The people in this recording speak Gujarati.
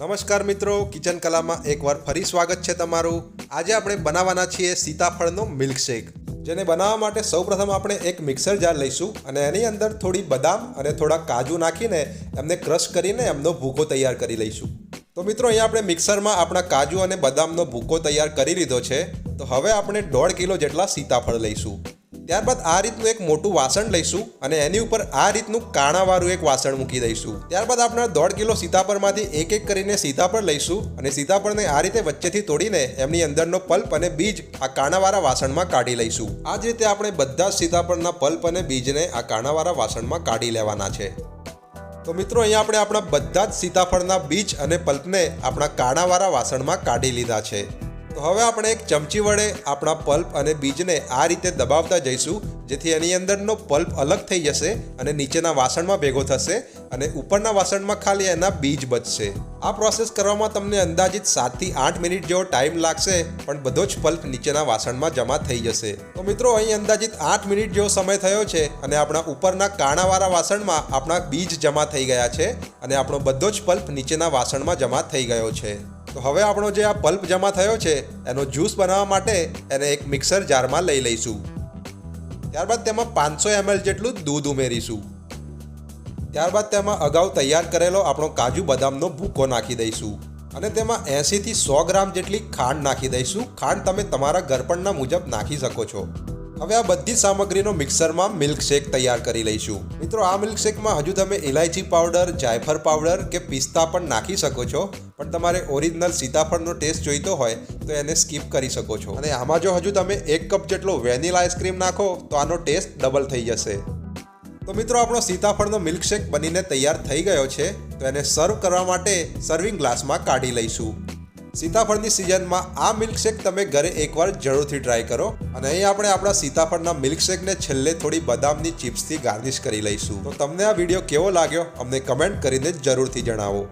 નમસ્કાર મિત્રો, કિચન કલામાં એકવાર ફરી સ્વાગત છે તમારું. આજે આપણે બનાવવાના છીએ સીતાફળનો મિલ્કશેક જેને બનાવવા માટે સૌપ્રથમ આપણે એક મિક્સર જાર લઈશું અને એની અંદર થોડી બદામ અને થોડા કાજુ નાખીને એમને ક્રશ કરીને એમનો ભૂકો તૈયાર કરી લઈશું. તો મિત્રો, અહીંયા આપણે મિક્સરમાં આપણા કાજુ અને બદામનો ભૂકો તૈયાર કરી લીધો છે. તો હવે આપણે દોઢ કિલો જેટલા સીતાફળ લઈશું. ત્યારબાદ આ રીતનું એક મોટું વાસણ લઈશું અને એની ઉપર આ રીતનું કાણાવાળું એક વાસણ મૂકી દઈશું. ત્યારબાદ આપણે દોઢ કિલો સીતાફળમાંથી એક એક કરીને સીતાપર લઈશું અને સીતાફળને આ રીતે વચ્ચેથી તોડીને એમની અંદરનો પલ્પ અને બીજ આ કાણાવાળા વાસણમાં કાઢી લઈશું. આ જ રીતે આપણે બધા જ સીતાફળના પલ્પ અને બીજને આ કાણાવાળા વાસણમાં કાઢી લેવાના છે. તો મિત્રો, અહીંયા આપણે આપણા બધા જ સીતાફળના બીજ અને પલ્પને આપણા કાણાવાળા વાસણમાં કાઢી લીધા છે. તો હવે આપણે એક ચમચી વડે આપણા પલ્પ અને બીજને આ રીતે દબાવતા જઈશું, જેથી એની અંદરનો પલ્પ અલગ થઈ જશે અને નીચેના વાસણમાં ભેગો થશે અને ઉપરના વાસણમાં ખાલી એના બીજ બચશે. આ પ્રોસેસ કરવામાં તમને અંદાજિત સાતથી આઠ મિનિટ જેવો ટાઈમ લાગશે, પણ બધો જ પલ્પ નીચેના વાસણમાં જમા થઈ જશે. તો મિત્રો, અહીં અંદાજિત આઠ મિનિટ જેવો સમય થયો છે અને આપણા ઉપરના કાણાવાળા વાસણમાં આપણા બીજ જમા થઈ ગયા છે અને આપણો બધો જ પલ્પ નીચેના વાસણમાં જમા થઈ ગયો છે. તો હવે આપણો જે આ પલ્પ જમા થયો છે, એનો જ્યુસ બનાવવા માટે એને એક મિક્સર જારમાં લઈ લઈશું. ત્યારબાદ તેમાં પાંચસો એમએલ જેટલું દૂધ ઉમેરીશું. ત્યારબાદ તેમાં અગાઉ તૈયાર કરેલો આપણો કાજુ બદામનો ભૂકો નાખી દઈશું. અને તેમાં એંશીથી સો ગ્રામ જેટલી ખાંડ નાખી દઈશું. ખાંડ તમે તમારા ઘરપણના મુજબ નાખી શકો છો. હવે આ બધી સામગ્રીનો મિક્સરમાં મિલ્કશેક તૈયાર કરી લઈશું. મિત્રો, આ મિલ્કશેકમાં હજુ તમે ઇલાયચી પાવડર જાયફર પાવડર કે પિસ્તા પણ નાખી શકો છો. પણ તમારે ઓરિજિનલ સીતાફળનો ટેસ્ટ જોઈતો હોય, તો એને સ્કીપ કરી શકો છો. અને આમાં જો હજુ તમે એક કપ જેટલો વેનિલા આઈસ્ક્રીમ નાખો, તો આનો ટેસ્ટ ડબલ થઈ જશે. તો મિત્રો, આપણો સીતાફળનો મિલ્કશેક બનીને તૈયાર થઈ ગયો છે, તો એને સર્વ કરવા માટે સર્વિંગ ગ્લાસમાં કાઢી લઈશું. સીતાફળની સિઝનમાં આ મિલ્કશેક તમે ઘરે એકવાર જરૂરથી ટ્રાય કરો. અને અહીં આપણે આપણા સીતાફળના મિલ્કશેકને છેલ્લે થોડી બદામની ચિપ્સથી ગાર્નિશ કરી લઈશું. તો તમને આ વીડિયો કેવો લાગ્યો? અમને કમેન્ટ કરીને જરૂરથી જણાવો.